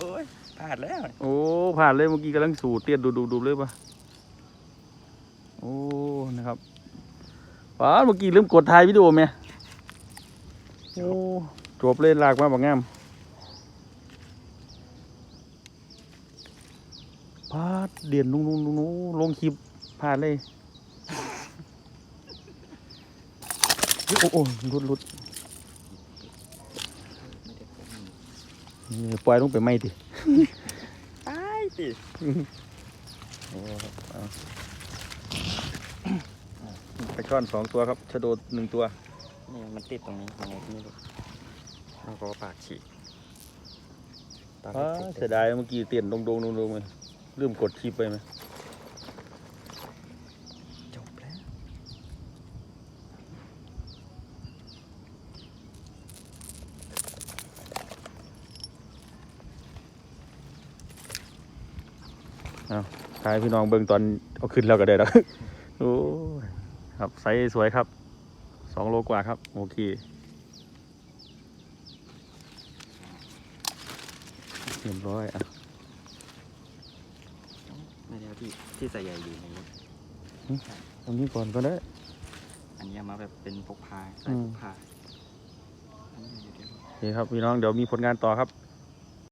โอ้ยพลาดแล้ว โอ้ผ่านเลยเมื่อกี้กำลังสูดเตี้ยดูดูดูเลยปะโอ้นะครับป้าเมื่อกี้ลืมกดถ่ายวิดีโอไหมโอ้จบเลยลากมาบักงามพาดเดียนลุงลุงลุงลุงลงคลิปผ่านเลย โอ้โอ้รุดรุด ปล่อยลงไปไม่ดิตายสิโอ้ครับเอาปลาช่อนสองตัวครับชะโดหนึ่งตัวนี่มันติดตรงนี้ยังไงก็ไม่รู้แล้วก็ปากฉีกตอนอ้าติดเสียดายเมื่อกี้เตียนดงดงดงดงเลยลืมกดคลิปไปไหม จบแล้ว ถ่ายพี่น้องเบิ่งตอนเอาขึ้นแล้วก็ได้แล้วโอ้ยครับไซส์สวยครับสองโลกว่าครับ โอเคเรียบร้อยอะไม่ได้เอาที่ที่ใส่ใหญ่อยู่ในนี้ตรงนี้ก่อนก็ได้ อันนี้เอามาแบบเป็นพกพาใส่อืมพกพาอันนี้อยู่ที่โอเคครับพี่น้องเดี๋ยวมีผลงานต่อครับ